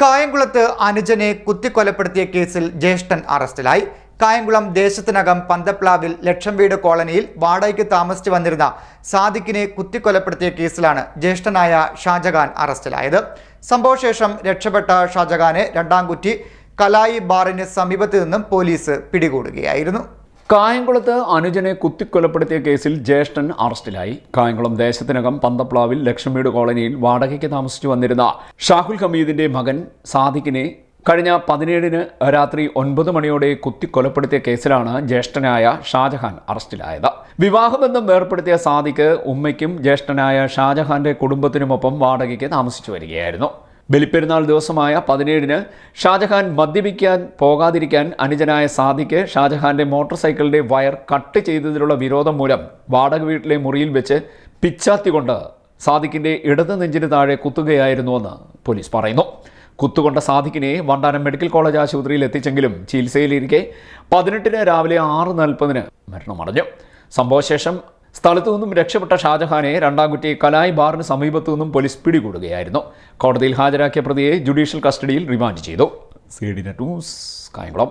കായംകുളത്ത് അനുജനെ കുത്തിക്കൊലപ്പെടുത്തിയ കേസിൽ ജ്യേഷ്ഠൻ അറസ്റ്റിലായി. കായംകുളം ദേശത്തിനകം പന്തപ്ലാവിൽ ലക്ഷം വീട് കോളനിയിൽ വാടകയ്ക്ക് താമസിച്ചു വന്നിരുന്ന സാദിഖിനെ കുത്തിക്കൊലപ്പെടുത്തിയ കേസിലാണ് ജ്യേഷ്ഠനായ ഷാജഹാൻ അറസ്റ്റിലായത്. സംഭവശേഷം രക്ഷപ്പെട്ട ഷാജഹാനെ രണ്ടാംകുറ്റി കലായി ബാറിന് സമീപത്ത് നിന്നും പോലീസ് പിടികൂടുകയായിരുന്നു. കായംകുളത്ത് അനുജനെ കുത്തിക്കൊലപ്പെടുത്തിയ കേസിൽ ജ്യേഷ്ഠൻ അറസ്റ്റിലായി. കായംകുളം ദേശത്തിനകം പന്തപ്ലാവിൽ ലക്ഷ്മിയുടെ കോളനിയിൽ വാടകയ്ക്ക് താമസിച്ചു വന്നിരുന്ന ഷാഹുൽ ഹമീദിന്റെ മകൻ സാദിഖിനെ കഴിഞ്ഞ പതിനേഴിന് രാത്രി ഒൻപത് മണിയോടെ കുത്തിക്കൊലപ്പെടുത്തിയ കേസിലാണ് ജ്യേഷ്ഠനായ ഷാജഹാൻ അറസ്റ്റിലായത്. വിവാഹബന്ധം ഏർപ്പെടുത്തിയ സാദിഖ് ഉമ്മയ്ക്കും ജ്യേഷ്ഠനായ ഷാജഹാന്റെ കുടുംബത്തിനുമൊപ്പം വാടകയ്ക്ക് താമസിച്ചു വരികയായിരുന്നു. ബലിപ്പെരുന്നാൾ ദിവസമായ പതിനേഴിന് ഷാജഹാൻ മദ്യപിക്കാൻ പോകാതിരിക്കാൻ അനുജനായ സാദിക്ക് ഷാജഹാന്റെ മോട്ടോർ സൈക്കിളിന്റെ വയർ കട്ട് ചെയ്തതിലുള്ള വിരോധം മൂലം വാടക വീട്ടിലെ മുറിയിൽ വെച്ച് പിച്ചാത്തികൊണ്ട് സാദിക്കിന്റെ ഇടത് നെഞ്ചിന് താഴെ കുത്തുകയായിരുന്നുവെന്ന് പോലീസ് പറയുന്നു. കുത്തുകൊണ്ട സാദിക്കിനെ വണ്ടാനം മെഡിക്കൽ കോളേജ് ആശുപത്രിയിൽ എത്തിച്ചെങ്കിലും ചികിത്സയിലിരിക്കെ പതിനെട്ടിന് രാവിലെ ആറ് നാൽപ്പതിന് മരണമടഞ്ഞു. സംഭവശേഷം സ്ഥലത്തു നിന്നും രക്ഷപ്പെട്ട ഷാജഹാനെ രണ്ടാംകുറ്റി കലായ് ബാറിന് സമീപത്തു നിന്നും പോലീസ് പിടികൂടുകയായിരുന്നു. കോടതിയിൽ ഹാജരാക്കിയ പ്രതിയെ ജുഡീഷ്യൽ കസ്റ്റഡിയിൽ റിമാൻഡ് ചെയ്തു. C D net news Kayamkulam.